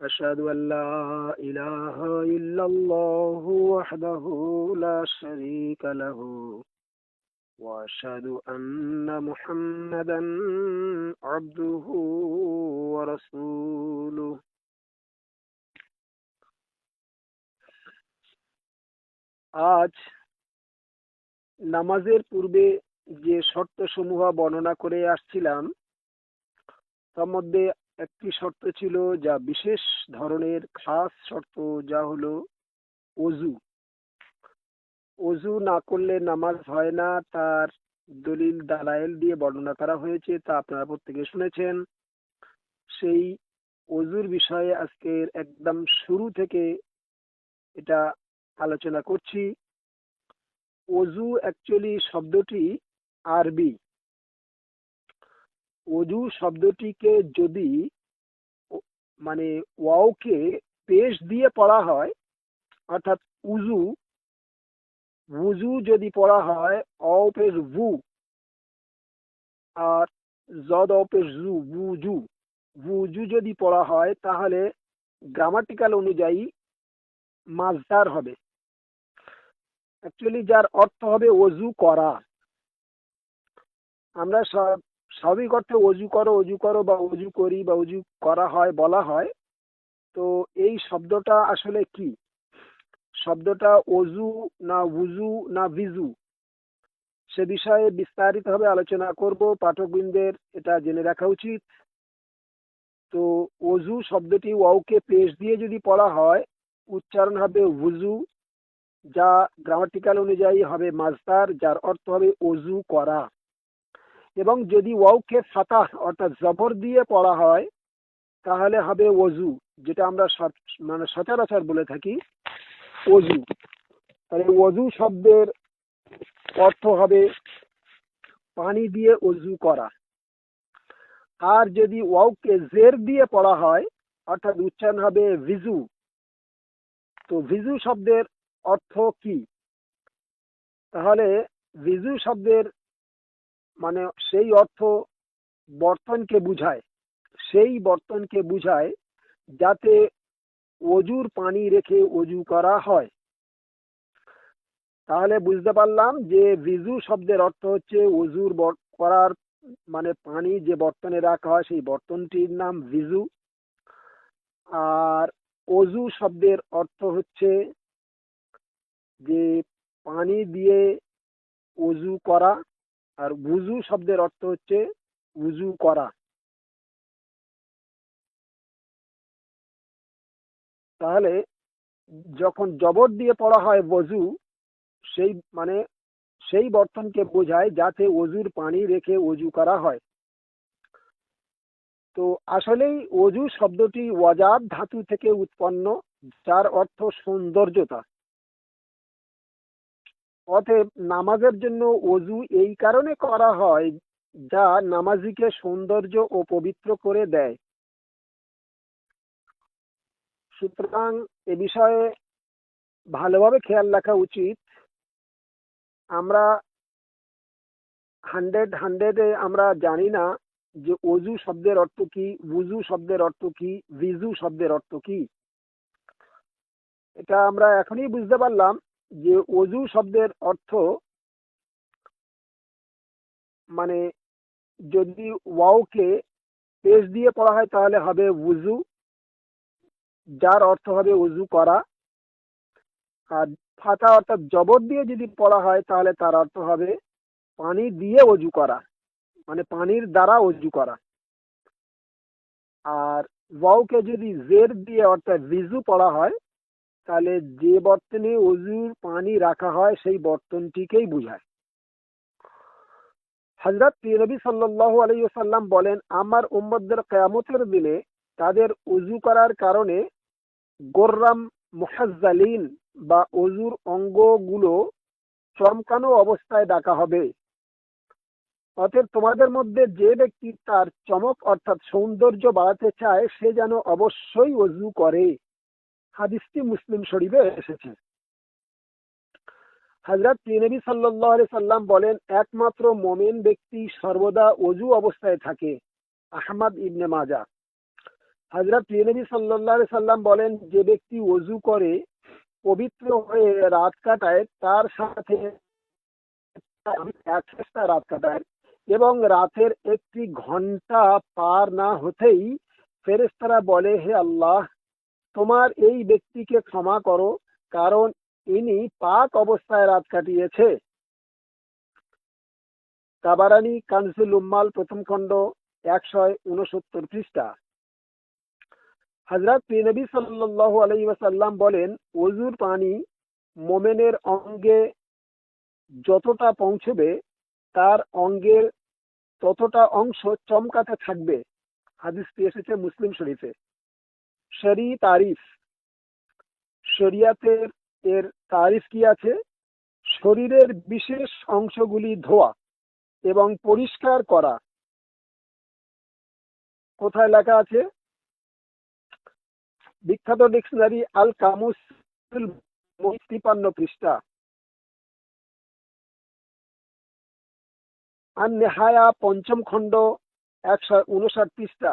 أشهد أن لا إله إلا الله وحده لا شريك له وأشهد أن محمدا عبده ورسوله আজ নামাজের পূর্বে যে শর্ত সমূহ বর্ণনা করে আসছিলাম তার মধ্যে একটি শর্ত ছিল যা বিশেষ ধরনের খাস শর্ত, যা হলো অজু। অজু না করলে নামাজ হয় না, তার দলিল দালায়েল দিয়ে বর্ণনা করা হয়েছে, তা আপনারা প্রত্যেকে শুনেছেন। সেই অজুর বিষয়ে আজকের একদম শুরু থেকে এটা আলোচনা করছি। অজু অ্যাকচুয়ালি শব্দটি আরবি। অজু শব্দটিকে যদি মানে ওয়াওকে পেশ দিয়ে পড়া হয়, অর্থাৎ উজু উজু যদি পড়া হয় অ পেশ ভু, আর জদ অপেশ জু, বুজু বুজু যদি পড়া হয়, তাহলে গ্রামাটিক্যাল অনুযায়ী মাজদার হবে। অ্যাকচুয়ালি যার অর্থ হবে অজু করা। আমরা সব স্বাভাবিক অর্থে অজু করো অজু করো বা অজু করি বা অজু করা হয়, বলা হয়। তো এই শব্দটা আসলে কি? শব্দটা অজু না উজু না ভিজু সে বিষয়ে বিস্তারিতভাবে আলোচনা করব। পাঠকবৃন্দের এটা জেনে রাখা উচিত। তো অজু শব্দটি ওয়াউকে পেশ দিয়ে যদি পড়া হয়, উচ্চারণ হবে উজু, যা গ্রামাটিক্যাল অনুযায়ী হবে মাজদার যার অর্থ হবে অজু করা। এবং যদি ওয়াউকে ফাতাহ অর্থাৎ জবর দিয়ে পড়া হয়, তাহলে হবে ওজু যেটা আমরা মানে সচরাচর বলে থাকি ওজু তাহলে ওজু শব্দের অর্থ হবে পানি দিয়ে অজু করা। আর যদি ওয়াউকে জের দিয়ে পড়া হয়, অর্থাৎ উচ্চারণ হবে ভিজু, তো ভিজু শব্দের অর্থ কি? তাহলে ভিজু শব্দের মানে সেই অর্থ বর্তনকে বুঝায়। সেই বর্তনকে বুঝায় যাতে অজুর পানি রেখে অজু করা হয়। তাহলে বুঝতে পারলাম যে ভিজু শব্দের অর্থ হচ্ছে অজুর করার মানে পানি যে বর্তনে রাখা হয়, সেই বর্তনটির নাম ভিজু। আর অজু শব্দের অর্থ হচ্ছে যে পানি দিয়ে অজু করা। আর উজু শব্দের অর্থ হচ্ছে উজু করা। তাহলে যখন জবর দিয়ে পড়া হয় বজু সেই মানে সেই বর্তনকে বোঝায় যাতে অজুর পানি রেখে অজু করা হয়। তো আসলেই অজু শব্দটি ওয়াজাব ধাতু থেকে উৎপন্ন, যার অর্থ সৌন্দর্যতা। অতএব নামাজের জন্য অজু এই কারণে করা হয় যা নামাজিকে সৌন্দর্য ও পবিত্র করে দেয়। সুতরাং এ বিষয়ে ভালোভাবে খেয়াল রাখা উচিত। আমরা হান্ড্রেড হান্ড্রেডে আমরা জানি না যে অজু শব্দের অর্থ কি, উজু শব্দের অর্থ কি ভিজু শব্দের অর্থ কি। এটা আমরা এখনই বুঝতে পারলাম। যে অজু শব্দের অর্থ মানে যদি ওয়াওকে পেশ দিয়ে পড়া হয় তাহলে হবে উজু, যার অর্থ হবে উজু করা। আর ফাতা অর্থাৎ জবর দিয়ে যদি পড়া হয় তাহলে তার অর্থ হবে পানি দিয়ে অজু করা মানে পানির দ্বারা অজু করা। আর ওয়াওকে যদি জের দিয়ে অর্থাৎ ভিজু পড়া হয় তাহলে যে বর্তনে অজুর পানি রাখা হয়, সেই বর্তনটিকেই বোঝায়। হজরত নবী সাল্লাহ আলাইসাল্লাম বলেন, আমার উম্মদদের কেয়ামতের দিনে তাদের উজু করার কারণে গোর্রাম মুহাজ্জালিন বা অজুর অঙ্গগুলো চমকানো অবস্থায় ডাকা হবে। অতএব তোমাদের মধ্যে যে ব্যক্তি তার চমক অর্থাৎ সৌন্দর্য বাড়াতে চায়, সে যেন অবশ্যই অজু করে। হাদিসটি মুসলিম শরীফে এসেছে। হজরত নবী সাল্লাহ সাল্লাম বলেন, একমাত্র মোমেন ব্যক্তি সর্বদা অজু অবস্থায় থাকে, আহমদ ইবনে মাজা। হাজরত প্রিয়নবী সাল্লাহ সাল্লাম বলেন, যে ব্যক্তি অজু করে, পবিত্র হয়ে রাত কাটায়, তার সাথে এক চেষ্টা রাত কাটায় এবং রাতের একটি ঘণ্টা পার না হতেই ফেরেস্তারা বলে, হে আল্লাহ তোমার এই ব্যক্তিকে ক্ষমা করো, কারণ ইনি পাক অবস্থায় রাত কাটিয়েছে। কাবারানি কানসুল উম্মাল প্রথম খণ্ড, একশো উনসত্তর পৃষ্ঠা। হজরত নবী সাল্লাহ আলাই ওয়াসাল্লাম বলেন অজুর পানি মোমেনের অঙ্গে যতটা পৌঁছবে, তার অঙ্গের ততটা অংশ চমকাতে থাকবে। হাদিসটি এসেছে মুসলিম শরীফে। শরী তারিফ। শরিয়াতের এর তারিফ কি আছে? শরীরের বিশেষ অংশগুলি ধোয়া এবং পরিষ্কার করা। কোথায় লেখা আছে? বিখ্যাত ডিকশনারি আল কামুস তিপান্ন পৃষ্ঠা। আর নেহায়া পঞ্চম খণ্ড একশো উনষাট পৃষ্ঠা।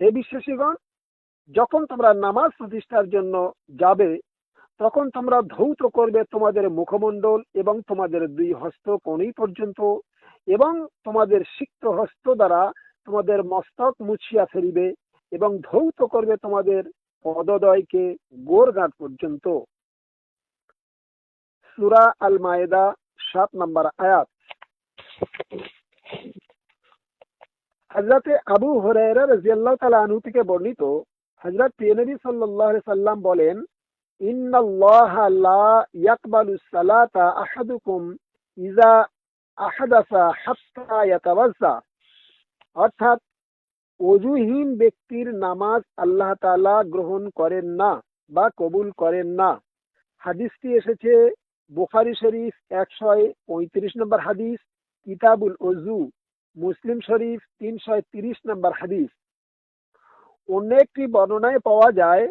হে বিশ্বাসীগণ, যখন তোমরা নামাজ প্রতিষ্ঠার জন্য যাবে, তখন তোমরা ধৌত করবে তোমাদের মুখমণ্ডল এবং তোমাদের দুই হস্ত কোণই পর্যন্ত এবং তোমাদের সিক্ত হস্ত দ্বারা তোমাদের মস্তক মুছিয়া ফেলিবে এবং ধৌত করবে তোমাদের পদদয়কে গোরগাঁট পর্যন্ত। সুরা আল মায়েদা সাত নম্বর আয়াত। হজরতে আবু হরাইরা রাজিয়াল্লাহ তালা আনহু থেকে বর্ণিত হজরত সাল্লাহ সাল্লাম বলেন অজুহীন ব্যক্তির নামাজ আল্লাহ তাআলা গ্রহণ করেন না বা কবুল করেন না। হাদিসটি এসেছে বুখারি শরীফ একশো পঁয়ত্রিশ নম্বর হাদিস, কিতাবুল অজু মুসলিম শরীফ তিনশো তিরিশ নম্বর হাদিস। অন্য একটি বর্ণনায় পাওয়া যায়,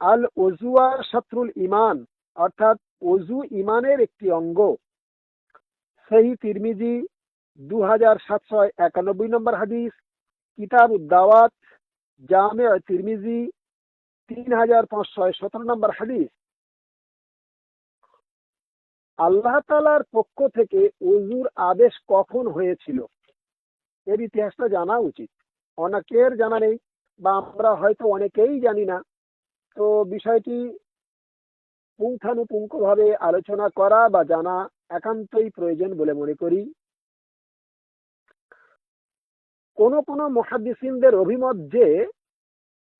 আল ওজুয়া শত্রুল ইমান অর্থাৎ অজু ইমানের একটি অঙ্গ। সেই তিরমিজি দু হাজার সাতশো একানব্বই নম্বর হাদিস। কিতাব উদ্দাওয়াত জামে তিরমিজি তিন হাজার পাঁচশো সতেরো নম্বর হাদিস। আল্লাহ তালার পক্ষ থেকে অজুর আদেশ কখন হয়েছিল? এর ইতিহাসটা জানা উচিত। অনেকের জানা নেই বা আমরা হয়তো অনেকেই জানি না। তো বিষয়টি পুঙ্খানুপুঙ্খভাবে আলোচনা করা বা জানা একান্তই প্রয়োজন বলে মনে করি। কোন কোন মহাদিসিনদের অভিমত যে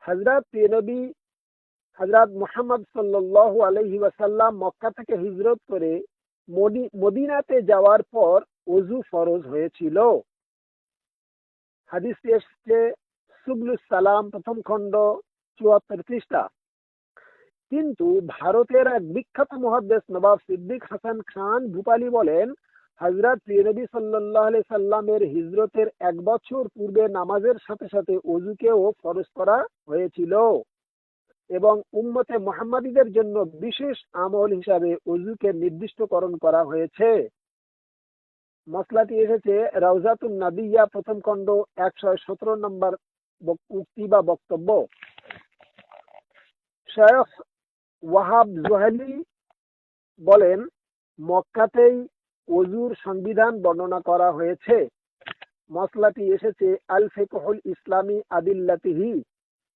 হজরত নবী হজরত মোহাম্মদ সাল্লাহ আলহি ওয়াসাল্লাম মক্কা থেকে হিজরত করে মদিনাতে যাওয়ার পর অজু ফরজ হয়েছিল। হাদিসটি এসছে সুবলুস সালাম প্রথম খণ্ড, চুয়াত্তর কিন্তু ভারতের এক বিখ্যাত মহাদ্দেশ নবাব সিদ্দিক হাসান খান ভূপালি বলেন প্রিয়নবী সাল্লাহ সাল্লামের হিজরতের এক বছর পূর্বে নামাজের সাথে সাথে অজুকেও ফরজ করা হয়েছিল এবং উম্মতে মোহাম্মদীদের জন্য বিশেষ আমল হিসাবে অজুকে নির্দিষ্টকরণ করা হয়েছে। মশলাটি এসেছে রাউজাতুন নাদিয়া প্রথম খণ্ড একশো সতেরো নম্বর উক্তি বা বক্তব্য। শেখ ওয়াহাব জোহালি বলেন, মক্কাতেই অজুর সংবিধান বর্ণনা করা হয়েছে। মশলাটি এসেছে আল ফেকহুল ইসলামী আদিল্লাতিহি,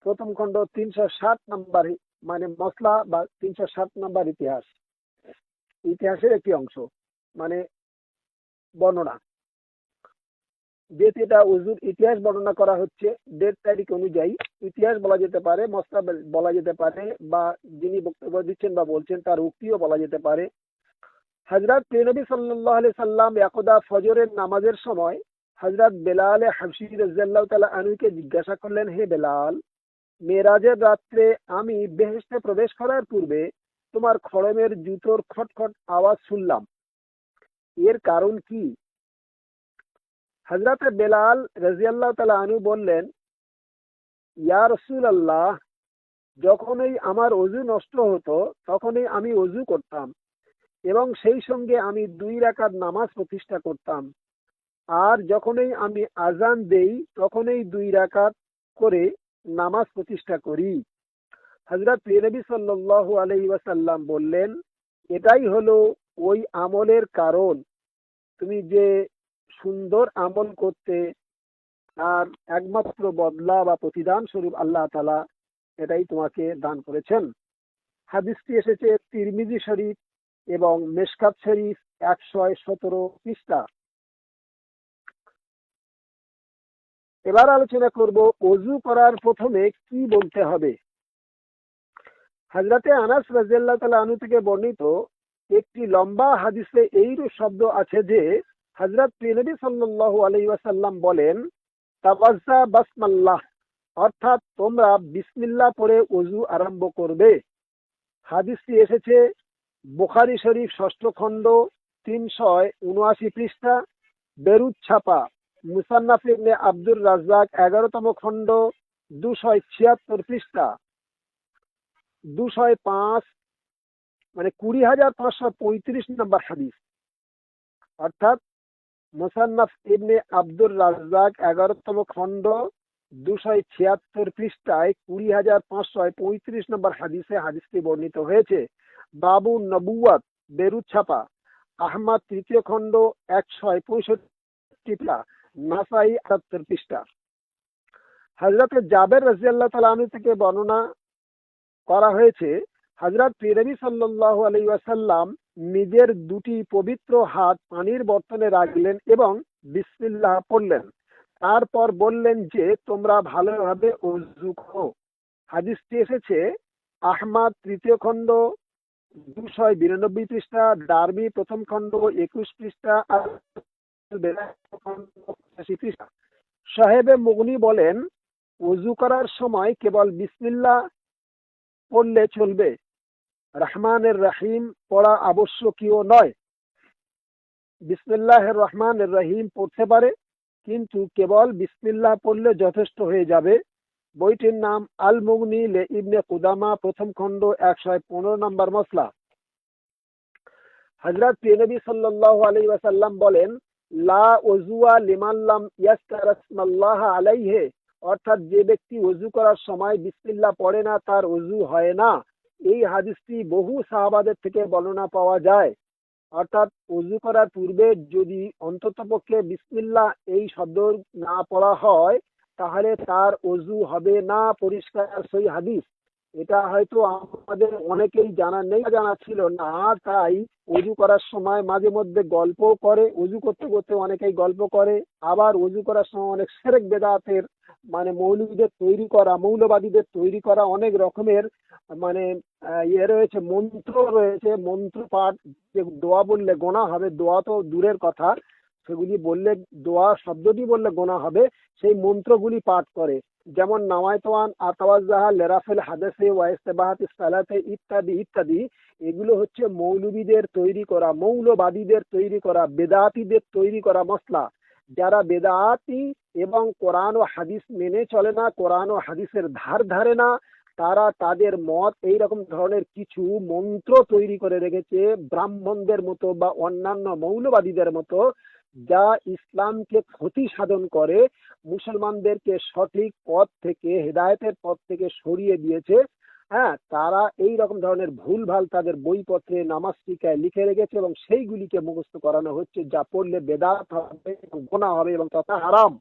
প্রথম খণ্ড তিনশো ষাট নম্বর মানে মশলা বা তিনশো ষাট নম্বর ইতিহাস। ইতিহাসের একটি অংশ। মানে বর্ণনা। এটা উজুর ইতিহাস বর্ণনা করা হচ্ছে ডেট তারিখ অনুযায়ী ইতিহাস বলা যেতে পারে মশলা বলা যেতে পারে, বা যিনি বক্তব্য দিচ্ছেন বা বলছেন তার উক্তিও বলা যেতে পারে। হজরত প্রেনবী সাল্লাহ আলি সাল্লাম একদা ফজরের নামাজের সময় হজরত বেলাল হাফসি রাজ্লাহ তালা আনুকে জিজ্ঞাসা করলেন, হে বেলাল, মেরাজের রাত্রে আমি বেহেস্তে প্রবেশ করার পূর্বে তোমার খড়মের জুতোর খটখট আওয়াজ শুনলাম। এর কারণ কি? হজরত বেলাল রাজিয়াল্লাহ তালা আনু বললেন, ইয়া রসুল আল্লাহ যখনই আমার অজু নষ্ট হতো, তখনই আমি অজু করতাম এবং সেই সঙ্গে আমি দুই রাকাত নামাজ প্রতিষ্ঠা করতাম। আর যখনই আমি আজান দেই, তখনই দুই রাকাত করে নামাজ প্রতিষ্ঠা করি। হজরত নবী সাল্লাহ আলহি ওয়াসাল্লাম বললেন, এটাই হলো ওই আমলের কারণ। তুমি যে সুন্দর আমল করতে আর একমাত্র বদলা বা প্রতিদান স্বরূপ আল্লাহ তালা এটাই তোমাকে দান করেছেন। হাদিসটি এসেছে তিরমিজি শরীফ এবং মেশকাত শরীফ একশো সতেরো পৃষ্ঠা। এবার আলোচনা করব অজু করার প্রথমে কি বলতে হবে? হাজরাতে আনাস রাজিয়াল্লাহ তালা আনু থেকে বর্ণিত একটি লম্বা হাদিসে এইরূপ শব্দ আছে যে হজরত নবী সাল্লাল্লাহু আলাইহি ওয়াসাল্লাম বলেন তাবাজ্জা বাসমাল্লাহ অর্থাৎ তোমরা বিসমিল্লাহ পড়ে অজু আরম্ভ করবে। হাদিসটি এসেছে বুখারি শরীফ ষষ্ঠ খণ্ড তিনশো উনআশি পৃষ্ঠা, বেরুদ ছাপা, মুসান্নাফ ইবনে আব্দুর রাজ্জাক এগারোতম খণ্ড দুশয় ছিয়াত্তর পৃষ্ঠা দুশয় পাঁচ মানে কুড়ি হাজার পাঁচশো পঁয়ত্রিশ নম্বর হাদিস। অর্থাৎ মুসান্নাফ ইবনে আব্দুর রাজ্জাক এগারোতম খণ্ড দুশয় ছিয়াত্তর পৃষ্ঠায় কুড়ি হাজার পাঁচশো পঁয়ত্রিশ নম্বর হাদিসে হাদিসটি বর্ণিত হয়েছে। বাবু নবুয়াত বেরুদ ছাপা। আহমদ তৃতীয় খণ্ড একশো পঁয়ষট্টি নাসাই আটাত্তর পৃষ্ঠা। হজরত জাবের রাজিয়াল্লাহ তালু থেকে বর্ণনা করা হয়েছে হজরত পিরবি সাল্লাহ আলাই ওয়াসাল্লাম নিজের দুটি পবিত্র হাত পানির বর্তনে রাখলেন এবং বিসমিল্লাহ পড়লেন। তারপর বললেন যে, তোমরা ভালোভাবে অজু করো। হাদিসটি এসেছে আহমাদ তৃতীয় খণ্ড দুশয় বিরানব্বই পৃষ্ঠা ডারবি প্রথম খণ্ড, একুশ পৃষ্ঠা আর পৃষ্ঠা। সাহেবে মুগনি বলেন, অজু করার সময় কেবল বিসমিল্লা পড়লে চলবে। রহমানের রহিম পড়া আবশ্যকীয় নয়। বিসমিল্লাহ রহমান রহিম পড়তে পারে, কিন্তু কেবল বিসমিল্লাহ পড়লে যথেষ্ট হয়ে যাবে। বইটির নাম আল মুগনি লে ইবনে কুদামা, প্রথম খণ্ড একশো পনেরো নম্বর মশলা হজরত নবী সাল্লাহ আলী ওয়াসাল্লাম বলেন, লা ওজুয়া লিমাল্লাম ইয়াস্তারাসমাল্লাহ আলাইহে অর্থাৎ যে ব্যক্তি অজু করার সময় বিসমিল্লাহ পড়ে না, তার অজু হয় না। এই হাদিসটি বহু সাহাবাদের থেকে বর্ণনা পাওয়া যায়। অর্থাৎ অজু করার পূর্বে যদি অন্তত পক্ষে বিসমিল্লা এই শব্দ না পড়া হয়, তাহলে তার অজু হবে না পরিষ্কার সই হাদিস। এটা হয়তো আমাদের অনেকেই জানা নেই জানা ছিল না, তাই অজু করার সময় মাঝে মধ্যে গল্প করে অজু করতে করতে অনেকেই গল্প করে। আবার অজু করার সময় অনেক সেরেক বেদাতের মানে মৌলবীদের তৈরি করা, মৌলবাদীদের তৈরি করা অনেক রকমের মানে ইয়ে রয়েছে, মন্ত্র রয়েছে, মন্ত্র পাঠ, যে দোয়া বললে গোনা হবে, দোয়া তো দূরের কথা, সেগুলি বললে, দোয়া শব্দটি বললে গোনা হবে, সেই মন্ত্রগুলি পাঠ করে। যেমন, নামায়তওয়ান আতাওয়াজাহা লেরাফেল হাদেসে, ওয়াইস্তেবাহাতে সালাতে, ইত্যাদি ইত্যাদি, এগুলো হচ্ছে মৌলবীদের তৈরি করা, মৌলবাদীদের তৈরি করা, বেদাতিদের তৈরি করা মশলা যারা বেদাতি এবং কোরআন ও হাদিস মেনে চলে না, কোরআন ও হাদিসের ধার ধারে না, তারা তাদের মত এই রকম ধরনের কিছু মন্ত্র তৈরি করে রেখেছে ব্রাহ্মণদের মতো বা অন্যান্য মৌলবাদীদের মতো, যা ইসলামকে ক্ষতি সাধন করে, মুসলমানদেরকে সঠিক পথ থেকে, হেদায়তের পথ থেকে সরিয়ে দিয়েছে। হ্যাঁ তারা এই রকম ধরনের ভুলভাল তাদের বইপত্রে টিকায় লিখে রেখেছে এবং সেইগুলিকে মুখস্থ করানো হচ্ছে, যা পড়লে বেদাত হবে গোনা হবে এবং তথা হারাম।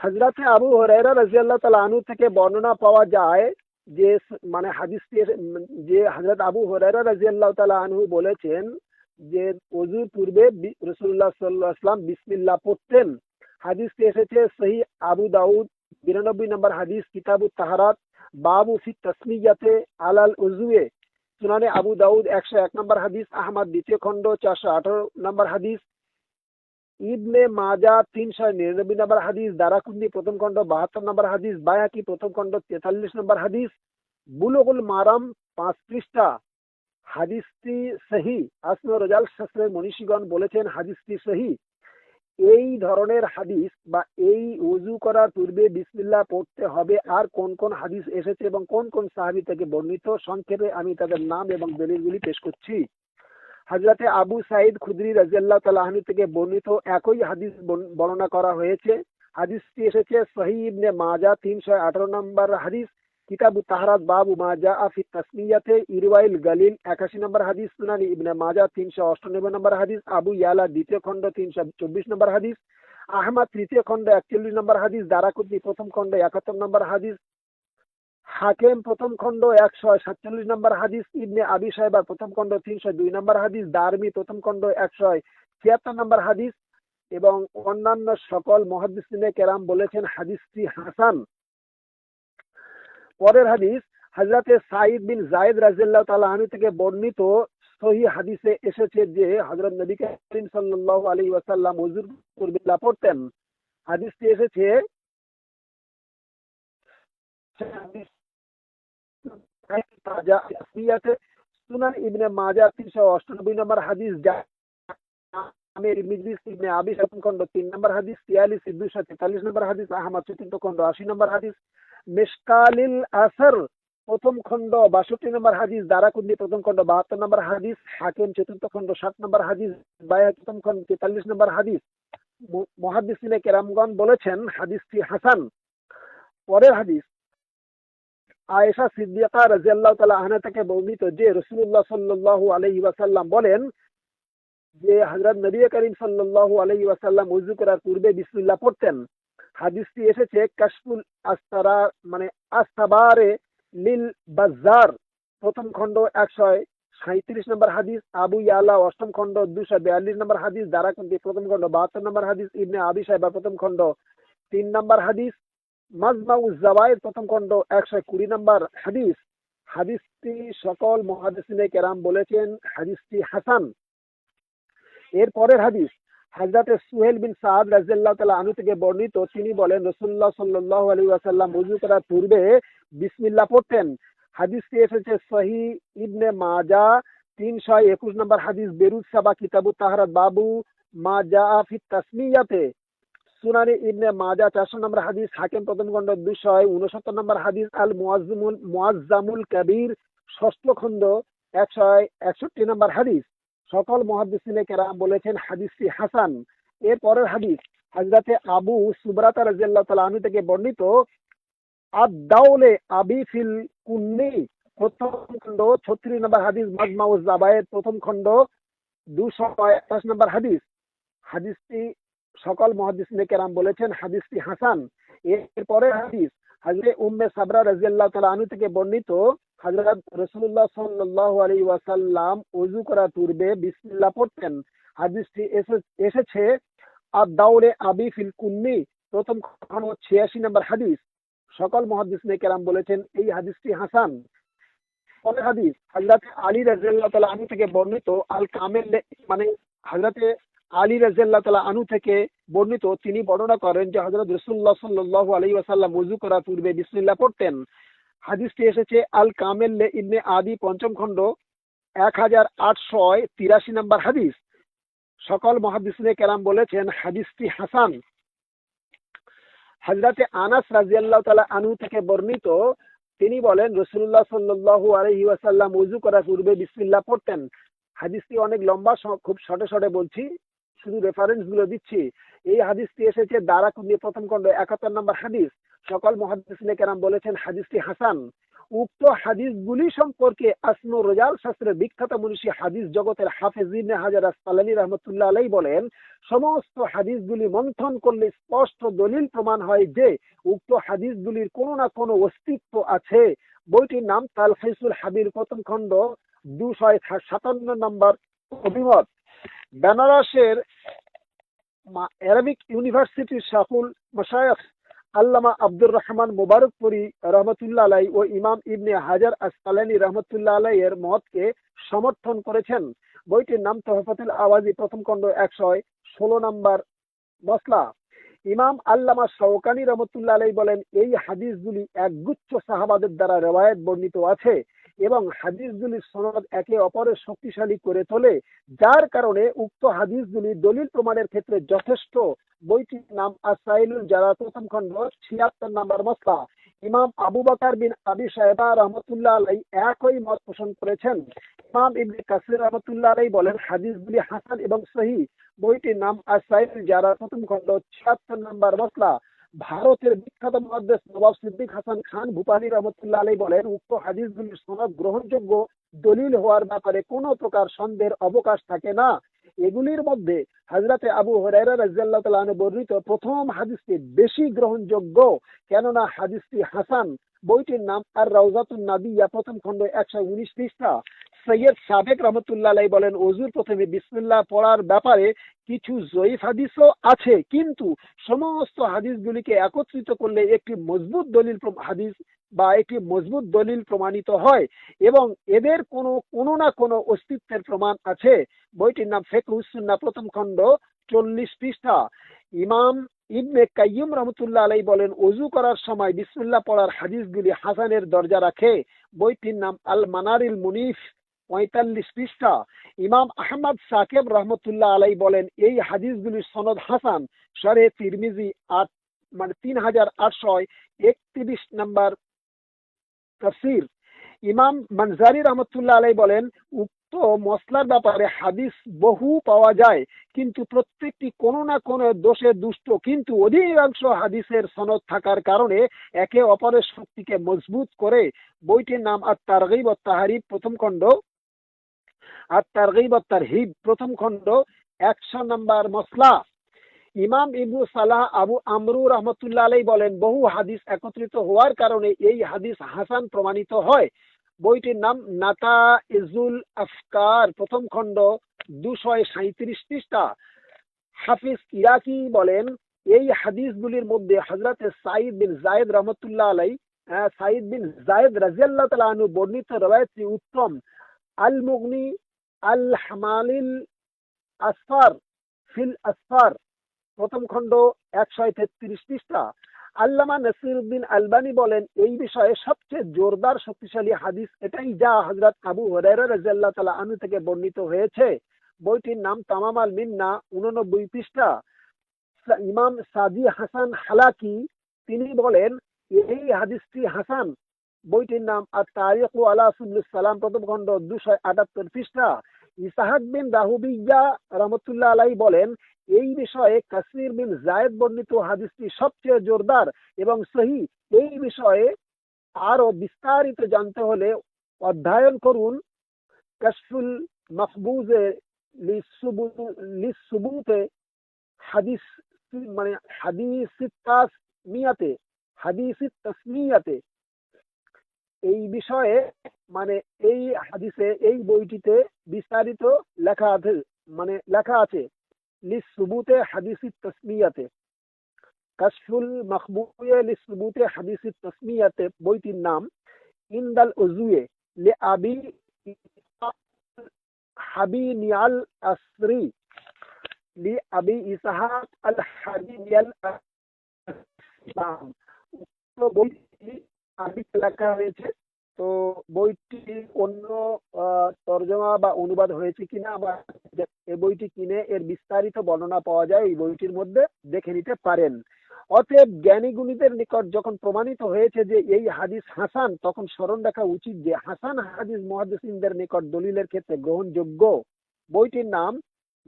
হজরতে আবু হরাইরা রাজিয়াল্লাহ তালা আনু থেকে বর্ণনা পাওয়া যায় যে মানে হাদিসটি যে হজরত আবু হরাইরা রাজিয়াল্লাহ তালা আনহু বলেছেন যে অজুর পূর্বে রসুল্লাহ সাল্লাহ আসলাম বিসমিল্লা পড়তেন। হাদিসটি এসেছে সহি আবু দাউদ, বিরানব্বই নম্বর হাদিস কিতাবু তাহারাত। বাবু ফি আলাল উজুয়ে সুনানে আবু দাউদ একশো এক নম্বর হাদিস, আহমদ দ্বিতীয় খণ্ড চারশো আঠারো নম্বর হাদিস, ইবনে মাজা তিনশো নিরানব্বই নম্বর হাদিস, দারাকুন্দি প্রথম খণ্ড বাহাত্তর নম্বর হাদিস বায়াকি প্রথম খণ্ড তেতাল্লিশ নম্বর হাদিস, বুলুগুল মারাম পাঁচ পৃষ্ঠা। হাদিসটি সহি। আসমে রজাল শাস্ত্রের মনীষীগণ বলেছেন হাদিসটি সহি। এই ধরনের হাদিস বা এই উজু করার পূর্বে বিসমিল্লাহ পড়তে হবে আর কোন কোন হাদিস এসেছে এবং কোন কোন সাহাবি থেকে বর্ণিত? সংক্ষেপে আমি তাদের নাম এবং দলিলগুলি পেশ করছি। হজরতে আবু সাইদ খুদরি রাজিয়াল্লাহ তালাহানি থেকে বর্ণিত একই হাদিস বর্ণনা করা হয়েছে। হাদিসটি এসেছে সহি ইবনে মাজা তিনশো আঠারো নম্বর হাদিস। কিতাবু তাহারাত বাবু মাজা আফি তাসমিয়াতে ইরওয়াইল গালিল, একাশি নম্বর হাদিস সুনানি ইবনে মাজা তিনশো অষ্টানব্বই নম্বর হাদিস, আবু ইয়ালা দ্বিতীয় খণ্ড, তিনশো চব্বিশ নম্বর হাদিস, আহমদ তৃতীয় খণ্ড, একচল্লিশ নম্বর হাদিস দারাকুদ্দি প্রথম খণ্ড, একাত্তর নম্বর হাদিস, হাকেম প্রথম খণ্ড, একশো সাতচল্লিশ নম্বর হাদিস, ইবনে আবি সাহেবা প্রথম খণ্ড, তিনশো দুই নম্বর হাদিস, দারমি প্রথম খণ্ড, একশো ছিয়াত্তর নম্বর হাদিস এবং অন্যান্য সকল মহাদিসিনে কেরাম বলেছেন হাদিসটি হাসান। পরের হাদিস হজরতে সাইদ বিন জায়েদ রাজিয়াল্লাহ তাআলা আনহু থেকে বর্ণিত সহি হাদিসে এসেছে যে হজরত নবী করিম সাল্লাল্লাহু আলাইহি ওয়াসাল্লাম ওযুর পূর্বে পড়তেন। হাদিসটি এসেছে, সুনান ইবনে মাজা তিনশো অষ্টানব্বই নম্বর হাদিস আমের মিজলিস ইবনে আবি খণ্ড তিন নম্বর হাদিস তিয়ালিশ দুশো তেতাল্লিশ নম্বর হাদিস, আহমদ চতুর্থ খণ্ড আশি নম্বর হাদিস মেশকালিল আসর, প্রথম খণ্ড, বাষট্টি নম্বর হাদিস, দারাকুন্দি প্রথম খণ্ড, বাহাত্তর নম্বর হাদিস, হাকিম চতুর্থ খণ্ড, ষাট নম্বর হাদিস প্রথম খণ্ড, তেতাল্লিশ নম্বর হাদিস। বলেছেন, হাদিসটি হাসান। পরের হাদিস, আয়েশা সিদ্দিকা রাজিয়াল্লাহ তালা আহনা থেকে বর্ণিত যে রসুল্লাহ সাল্লাল্লাহু আলাইহি ওয়াসাল্লাম বলেন যে, হযরত নবী করিম সাল্লাল্লাহু আলাইহি ওয়াসাল্লাম ওযু করার পূর্বে বিসমিল্লাহ পড়তেন। হাদিসটি এসেছে, কাশফুল আস্তারা মানে আস্তাবারে লিল বাজার প্রথম খণ্ড একশো সাঁত্রিশ নম্বর হাদিস, আবু ইয়ালা, অষ্টম খণ্ড দুশো বিয়াল্লিশ নম্বর হাদিস, দারাকুন্দি, প্রথম খণ্ড বাহাত্তর নম্বর হাদিস, ইবনে আবি সাহেবা প্রথম খণ্ড তিন নম্বর হাদিস, মাজমাউ জাওয়ায়ের প্রথম খণ্ড একশো কুড়ি নম্বর হাদিস। হাদিসটি সকল মহাদিসিনে কেরাম বলেছেন, হাদিসটি হাসান। এর পরের হাদিস হাজরাতে সুহেল বিন সাদ রাজিয়াল্লাহ তালা আনু থেকে বর্ণিত, তিনি বলেন রসুল্লাহ সাল্লাহ আলী ওয়াসাল্লাম উজু করার পূর্বে বিসমিল্লা পড়তেন। হাদিসটি এসেছে সহি ইবনে মাজা, তিনশো একুশ নম্বর হাদিস বেরুজ সাবা, কিতাবু তাহারাত বাবু মাজা ফি তাসমিয়াতে সুনানি ইবনে মাজা চারশো নম্বর হাদিস, হাকিম প্রথম খণ্ড দুশো উনসত্তর নম্বর হাদিস, আল মুআজ্জামুল কবির ষষ্ঠ খণ্ড একশো একষট্টি নম্বর হাদিস। সকল মহাদিসিনে কেরাম বলেছেন হাদিসটি হাসান। এর পরের হাদিস হাজরাতে আবু সুবরাতা রাজিয়াল্লাহ তাআলা আনহু থেকে বর্ণিত আদাউলে আবি ফিল কুন্নি, প্রথম খণ্ড, ছত্রিশ নম্বর হাদিস মাজমাউজ জাবায়ের প্রথম খণ্ড, দুশো আঠাশ নম্বর হাদিস। হাদিসটি সকল মহাদিসিনে কেরাম বলেছেন হাদিসটি হাসান। এর পরের হাদিস হাজরে উম্মে সাবরা রাজিয়াল্লাহ তাআলা আনহু থেকে বর্ণিত হযরত রাসূলুল্লাহ সাল্লাল্লাহু আলাইহি ওয়াসাল্লাম ওযু করার পূর্বে বিসমিল্লাহ পড়তেন। হাদিসটি এসেছে আদ-দাউলে আবি ফিল কুন্নি, প্রথম খণ্ড 86 নম্বর হাদিস। সকল মুহাদ্দিসিনে কেরাম বলেছেন, এই হাদিসটি হাসান। পরের হাদিস, হযরত আলী রাদিয়াল্লাহু তাআলা আনহু থেকে বর্ণিত আল কামেল মানে হযরতে আলী রাজিয়াল্লাহ তাআলা আনহু থেকে বর্ণিত, তিনি বর্ণনা করেন যে হযরত রাসূলুল্লাহ সাল্লাল্লাহু আলাইহি ওয়াসাল্লাম ওযু করার পূর্বে বিসমিল্লা পড়তেন। হাদিসটি এসেছে, আল কামেল ইবনে আদি পঞ্চম খণ্ড, এক হাজার আটশো তিরাশি নম্বর হাদিস। সকল মহাদিসিনে কেরাম বলেছেন, হাদিসটি হাসান। হজরতে আনাস রাজিয়াল্লাহ তালা আনু থেকে বর্ণিত, তিনি বলেন রসুল্লাহ সাল্লাল্লাহু আলাইহি ওয়াসাল্লাম উজু করার পূর্বে বিসমিল্লাহ পড়তেন। হাদিসটি অনেক লম্বা খুব শর্টে শর্টে বলছি, শুধু রেফারেন্সগুলো দিচ্ছি। এই হাদিসটি এসেছে দারাকুন্দি প্রথম খণ্ড, একাত্তর নম্বর হাদিস। সকল মহাদিসিনে কেরাম বলেছেন, হাদিসটি হাসান। উক্ত সম্পর্কে শাস্ত্রের বিখ্যাত মনীষী হাদিস জগতের হাফেজ হাজার রহমতুল্লাহ আলাই বলেন, সমস্ত মন্থন করলে স্পষ্ট দলিল প্রমাণ হয় যে, উক্ত না কোনো অস্তিত্ব আছে। বইটির নাম তালফিসুল হাবির প্রথম খণ্ড দুশয় সাতান্ন নম্বর অভিমত। বেনারসের অ্যারাবিক ইউনিভার্সিটির শাহুল মশায়খ আল্লামা আব্দুর রহমান মুবারকপুরি রহমতুল্লাহ আলাই ও ইমাম ইবনে হাজার আসকালানি রহমতুল্লাহ আলাই এর মতকে সমর্থন করেছেন। বইটির নাম তহফাতুল আওয়াজি, প্রথম খণ্ড একশো ষোলো নম্বর মশলা ইমাম আল্লামা শওকানি রহমতুল্লাহ আলাই বলেন, এই হাদিসগুলি একগুচ্ছ সাহাবাদের দ্বারা রেওয়ায়ত বর্ণিত আছে। এবং হাদিসগুলির সনদ একে অপরের শক্তিশালী করে তোলে, যার কারণে উক্ত হাদিসগুলি দলিল প্রমাণের ক্ষেত্রে যথেষ্ট। বইটির নাম আসাইলুল যারা প্রথম খণ্ড, ছিয়াত্তর নাম্বার মশলা ইমাম আবু বকার বিন আবি সাহেবা রহমতুল্লাহ আলাই একই মত পোষণ করেছেন। ইমাম ইবনে কাসির রহমতুল্লাহ আলাই বলেন, হাদিসগুলি হাসান এবং সহি। বইটির নাম আসাইল যারা প্রথম খণ্ড, ছিয়াত্তর নাম্বার মশলা ভারতের বিখ্যাত মহাদেশ নবাব সিদ্দিক হাসান খান ভূপালী রহমতুল্লাহ আলাই বলেন, উক্ত হাদিসগুলির সনদ গ্রহণযোগ্য, দলিল হওয়ার ব্যাপারে কোনো প্রকার সন্দেহের অবকাশ থাকে না। এগুলির মধ্যে হাজরাতে আবু হরাইরা রাজিয়াল্লাহ তাআলা বর্ণিত প্রথম হাদিসটি বেশি গ্রহণযোগ্য, কেননা হাদিসটি হাসান। বইটির নাম আর রাউজাতুন নাবিয়া, প্রথম খণ্ড একশো উনিশ পৃষ্ঠা। সৈয়দ সাবেক রহমতুল্লাহ বলেন, অজুর প্রথমে বিসমিল্লাহ পড়ার ব্যাপারে কিছু জয়ীফ হাদিসও আছে, কিন্তু সমস্ত হাদিসগুলিকে একত্রিত করলে একটি মজবুত দলিল হাদিস বা একটি মজবুত দলিল প্রমাণিত হয় এবং এদের কোনো কোনো না কোনো অস্তিত্বের প্রমাণ আছে। বইটির নাম ফেকুসুন্না প্রথম খণ্ড, চল্লিশ পৃষ্ঠা। ইমাম ইবনে কাইয়ুম রহমতুল্লাহ আলাই বলেন, অজু করার সময় বিসমিল্লাহ পড়ার হাদিসগুলি হাসানের দরজা রাখে। বইটির নাম আল মানারিল মুনিফ। পঁয়তাল্লিশ পৃষ্ঠা। ইমাম আহমদ সাকেব রহমতুল্লাহ আলাই বলেন, এই হাদিসগুলির সনদ হাসান শরে তিরমিজি আট মানে তিন হাজার আটশো একত্রিশ নাম্বার তফসির। ইমাম মানজারি রহমতুল্লাহ আলাই বলেন, উক্ত মশলার ব্যাপারে হাদিস বহু পাওয়া যায়, কিন্তু প্রত্যেকটি কোনো না কোনো দোষে দুষ্ট। কিন্তু অধিকাংশ হাদিসের সনদ থাকার কারণে একে অপরের শক্তিকে মজবুত করে বইটির নাম আর তারগিব ও তাহারিব প্রথম খণ্ড আর তারগিব ও তারহিব, প্রথম খণ্ড, একশো নাম্বার মশলা ইমাম ইবু সালাহ আবু আমরু রহমতুল্লাহ আলাই বলেন, বহু হাদিস একত্রিত হওয়ার কারণে এই হাদিস হাসান প্রমাণিত হয়। বইটির নাম নাতা ইজুল আফকার, প্রথম খণ্ড দুশো সাঁত্রিশ পৃষ্ঠা। হাফিজ ইরাকি বলেন, এই হাদিসগুলির মধ্যে হজরত সাইদ বিন জায়েদ রহমতুল্লাহ আলাই সাইদ বিন জায়েদ রাজিয়াল্লাহ তালা বর্ণিত রবায়তটি উত্তম। আল মুগনি আল হামালিল আসফার, ফিল আসফার, প্রথম খণ্ড একশো তেত্রিশ পৃষ্ঠা। আল্লামা নসিরুদ্দিন আলবানি বলেন, এই বিষয়ে সবচেয়ে জোরদার, শক্তিশালী হাদিস এটাই যা হজরত আবু তালা আনু থেকে বর্ণিত হয়েছে। বইটির নাম তামাম আল মিন্না, উননব্বই পৃষ্ঠা। ইমাম সাদি হাসান হালাকি, তিনি বলেন, এই হাদিসটি হাসান বইটির নাম আর তারিক আলা সুবুল সালাম প্রথম খণ্ড দুশো আটাত্তর পৃষ্ঠা। ইসাহাক বিন রাহুবিয়া রহমতুল্লাহ আলাই বলেন, এই বিষয়ে কাসির বিন জায়েদ বর্ণিত হাদিসটি সবচেয়ে জোরদার এবং সহি। এই বিষয়ে আরও বিস্তারিত জানতে হলে অধ্যয়ন করুন কাশফুল মকবুজে লিসুবুতে হাদিস মানে হাদিস মিয়াতে হাদিস তসমিয়াতে। এই বিষয়ে মানে এই হাদিসে, এই বইটিতে বিস্তারিত লেখা আছে মানে লেখা আছে লিসুবুতে হাদিস তসমিয়াতে। কাশফুল মকবুয়ে লিসুবুতে হাদিস তসমিয়াতে, বইটির নাম, ইন্দাল উজুয়ে লে আবি হাবিনিয়াল আসরি। লি আবি ইসাহাক আল হাবিনিয়াল বইটি আরবিতে লেখা হয়েছে তো বইটি অন্য তর্জমা বা অনুবাদ হয়েছে কিনা বা এই বইটি কিনে এর বিস্তারিত বর্ণনা পাওয়া যায় এই বইটির মধ্যে, দেখে নিতে পারেন। অতএব জ্ঞানী গুণীদের নিকট যখন প্রমাণিত হয়েছে যে এই হাদিস হাসান, তখন স্মরণ রাখা উচিত যে হাসান হাদিস মহাদিসিনদের নিকট দলিলের ক্ষেত্রে গ্রহণযোগ্য। বইটির নাম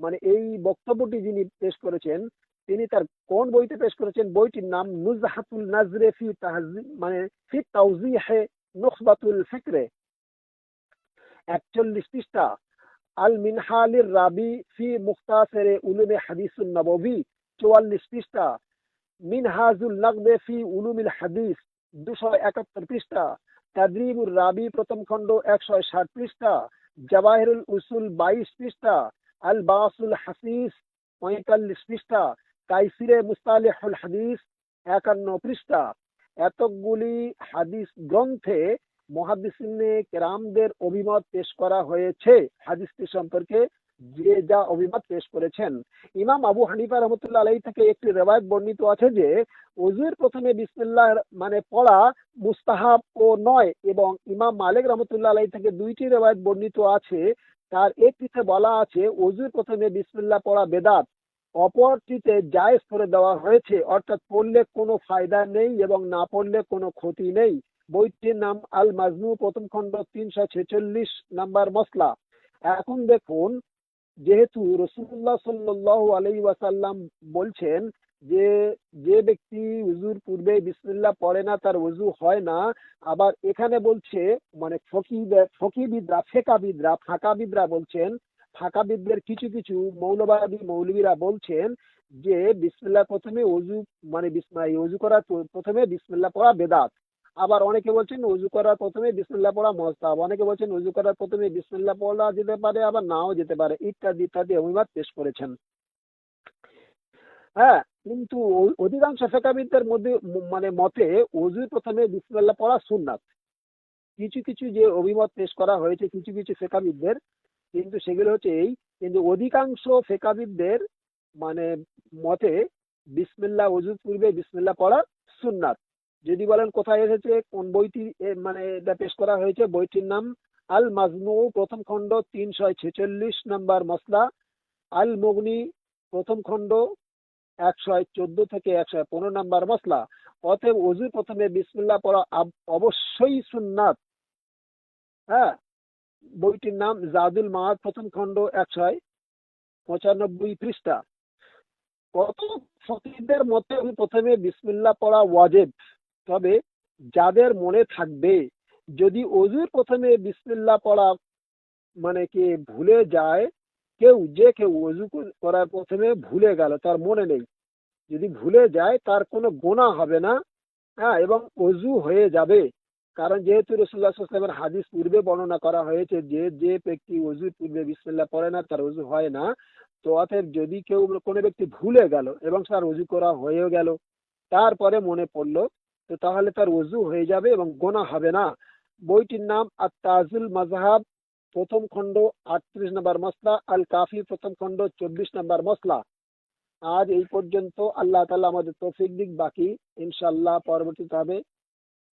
মানে এই বক্তব্যটি যিনি পেশ করেছেন তিনি তার কোন বইতে পেশ করেছেন? বইটির নাম নুজহাতুল নাজরে ফি তাহজি মানে ফি তাওজিহে নুখবাতুল ফিকরে। একচল্লিশ পৃষ্ঠা। আল মিনহালির রাবি ফি মুখতাসেরে উলুমে হাদিসুন নববী চুয়াল্লিশ পৃষ্ঠা। মিনহাজুল নকবে ফি উলুমিল হাদিস। দুশো একাত্তর পৃষ্ঠা। তাদরিবুর রাবি প্রথম খণ্ড একশো ষাট পৃষ্ঠা। জওয়াহিরুল উসুল বাইশ পৃষ্ঠা। আল বাসুল হাসিস পঁয়তাল্লিশ পৃষ্ঠা। কাইসিরে মুস্তালিহুল হাদিস একান্ন পৃষ্ঠা। এতগুলি হাদিস গ্রন্থে মহাদিসিনে কেরামদের অভিমত পেশ করা হয়েছে। হাদিসটি সম্পর্কে যে যা অভিমত পেশ করেছেন। ইমাম আবু হানিফা রহমতুল্লাহ আলাই থেকে একটি রেওয়ায়ত বর্ণিত আছে যে অজুর প্রথমে বিসমিল্লাহ মানে পড়া মুস্তাহাব ও নয় এবং ইমাম মালিক রহমতুল্লাহ আলাই থেকে দুইটি রেওয়ায়ত বর্ণিত আছে। তার একটিতে বলা আছে অজুর প্রথমে বিসমিল্লাহ পড়া বেদাত অপরটিতে জায়েজ করে দেওয়া হয়েছে, অর্থাৎ পড়লে কোনো ফায়দা নেই এবং না পড়লে কোনো ক্ষতি নেই। বইটির নাম আল মাজনু প্রথম খণ্ড তিনশো ছেচল্লিশ নাম্বার মশলা এখন দেখুন, যেহেতু রসুল্লাহ সাল্লাহ আলাই ওয়াসাল্লাম বলছেন যে যে ব্যক্তি উজুর পূর্বে বিসমিল্লাহ পড়ে না, তার উজু হয় না, আবার এখানে বলছে মানে ফকি ফকিবিদরা ফেকাবিদরা, ফাঁকাবিদরা বলছেন ফাঁকাবিদদের কিছু কিছু মৌলবাদী মৌলবীরা বলছেন যে, বিসমিল্লাহ প্রথমে অজু মানে অজু করার প্রথমে বিসমিল্লাহ পড়া বেদাত। আবার অনেকে বলছেন অজু করার প্রথমে বিসমিল্লাহ পড়া মস্তাব অনেকে বলছেন অজু করার প্রথমে বিসমিল্লাহ পড়া যেতে পারে, আবার নাও যেতে পারে, ইত্যাদি ইত্যাদি অভিমত পেশ করেছেন। হ্যাঁ কিন্তু অধিকাংশ ফেকাবিদদের মধ্যে মানে মতে অজু প্রথমে বিসমিল্লাহ পড়া সুন্নাত। কিছু কিছু যে অভিমত পেশ করা হয়েছে, কিছু কিছু ফেকাবিদদের কিন্তু সেগুলো হচ্ছে এই, কিন্তু অধিকাংশ ফেকাবিদদের মানে মতে বিসমিল্লাহ অজুর পূর্বে বিসমিল্লাহ পড়া সুন্নাত। যদি বলেন কোথায় এসেছে, কোন বইটি মানে এটা পেশ করা হয়েছে, বইটির নাম আল মাজমু প্রথম খণ্ড তিনশো ছেচল্লিশ নম্বর মসলা আল মুগনি প্রথম খণ্ড একশো চোদ্দ থেকে একশো পনেরো নম্বর মশলা অতএব অজুর প্রথমে বিসমিল্লাহ পড়া অবশ্যই সুন্নাত। হ্যাঁ? বইটির নাম জাদুল মাহাদ প্রথম খণ্ড একশো পঁচানব্বই পৃষ্ঠা। কত ফকিরদের মতে প্রথমে বিসমিল্লাহ পড়া ওয়াজেব, তবে যাদের মনে থাকবে, যদি অজুর প্রথমে বিসমিল্লাহ পড়া মানে কি ভুলে যায়, কেউ যে কেউ অজু করার প্রথমে ভুলে গেল, তার মনে নেই। যদি ভুলে যায়, তার কোনো গোনা হবে না। হ্যাঁ এবং অজু হয়ে যাবে। কারণ যেহেতু রসুল্লাহ সাল্লামের হাদিস পূর্বে বর্ণনা করা হয়েছে যে যে ব্যক্তি অজুর পূর্বে বিসমিল্লাহ পড়ে না, তার অজু হয় না। তো অতএব যদি কেউ কোনো ব্যক্তি ভুলে গেল এবং তার অজু করা হয়েও গেল, তারপরে মনে পড়ল, তো তাহলে তার অজু হয়ে যাবে এবং গোনা হবে না। বইটির নাম আর তাজুল মাজহাব প্রথম খণ্ড আটত্রিশ নম্বর মশলা আল কাফি প্রথম খণ্ড চব্বিশ নম্বর মশলা আজ এই পর্যন্ত আল্লাহ তালা আমাদের তৌফিক দিক, বাকি ইনশাল্লাহ পরবর্তীতে হবে।